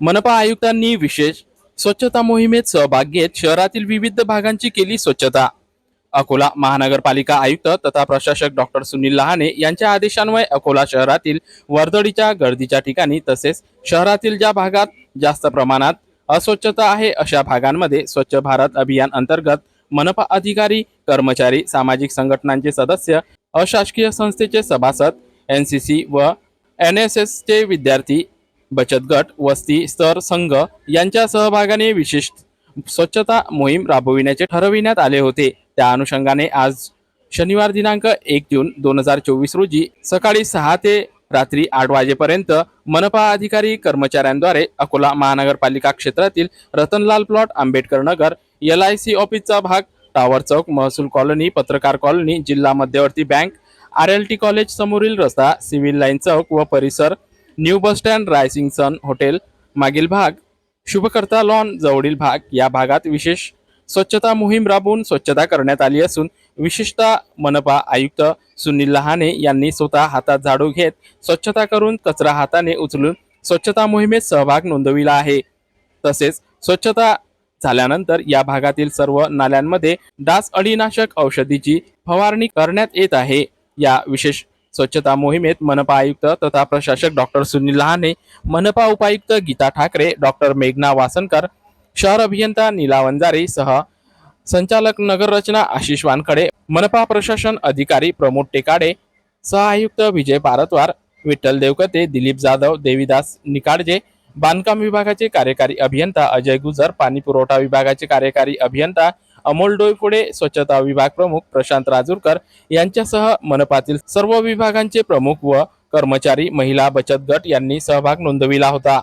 मनपा आयुक्तांनी विशेष स्वच्छता मोहिमेत सहभाग घेत शहरातील विविध भागांची केली स्वच्छता. अकोला महानगरपालिका आयुक्त तथा प्रशासक डॉक्टर सुनील लहाने यांच्या आदेशान्वये अकोला शहरातील वर्दळीच्या गर्दीच्या ठिकाणी तसेच शहरातील ज्या भागात जास्त प्रमाणात अस्वच्छता आहे अशा भागांमध्ये स्वच्छ भारत अभियान अंतर्गत मनपा अधिकारी कर्मचारी सामाजिक संघटनांचे सदस्य अशासकीय संस्थेचे सभासद एन सी सी व एन एस एसचे विद्यार्थी बचत गट वस्ती स्तर संघ यांच्या सहभागाने विशेष स्वच्छता मोहीम राबविण्याचे ठरविण्यात आले होते. त्या अनुषंगाने आज शनिवार दिनांक एक जून दोन हजार चोवीस रोजी सकाळी सहा ते रात्री आठ वाजेपर्यंत मनपा अधिकारी कर्मचाऱ्यांद्वारे अकोला महानगरपालिका क्षेत्रातील Ratanlal plot Ambedkar Nagar L I C ऑफिसचा भाग टावर चौक महसूल कॉलनी पत्रकार कॉलनी जिल्हा मध्यवर्ती bank R L T college समोरील रस्ता सिव्हिल लाईन चौक व परिसर new bus stand rising sun hotel मागील भाग शुभकर्ता लॉन जवळील भाग या भागात विशेष स्वच्छता मोहीम राबवून स्वच्छता करण्यात आली असून विशेषतः मनपा आयुक्त सुनील लहाने यांनी स्वतः हातात झाडू घेत स्वच्छता करून कचरा हाताने उचलून स्वच्छता मोहिमेत सहभाग नोंदविला आहे. तसेच स्वच्छता झाल्यानंतर या भागातील सर्व नाल्यांमध्ये डास अळीनाशक औषधीची फवारणी करण्यात येत आहे. या विशेष स्वच्छता मोहिमेत मनपा आयुक्त तथा प्रशासक डॉक्टर सुनील लहाने मनपा उपायुक्त गीता ठाकरे डॉक्टर मेघना वासनकर शहर अभियंता नीला वंजारी सह संचालक नगर रचना आशिष वानखडे मनपा प्रशासन अधिकारी प्रमोद टेकाडे सहआयुक्त विजय पारतवार विठ्ठल देवकते दिलीप जाधव देवीदास निकाडजे बांधकाम विभागाचे कार्यकारी अभियंता अजय गुजर पाणी पुरवठा विभागाचे कार्यकारी अभियंता अमोल डोयफोडे स्वच्छता विभाग प्रमुख प्रशांत राजूरकर यांच्यासह मनपातील सर्व विभागांचे प्रमुख व कर्मचारी महिला बचत गट यांनी सहभाग नोंदविला होता.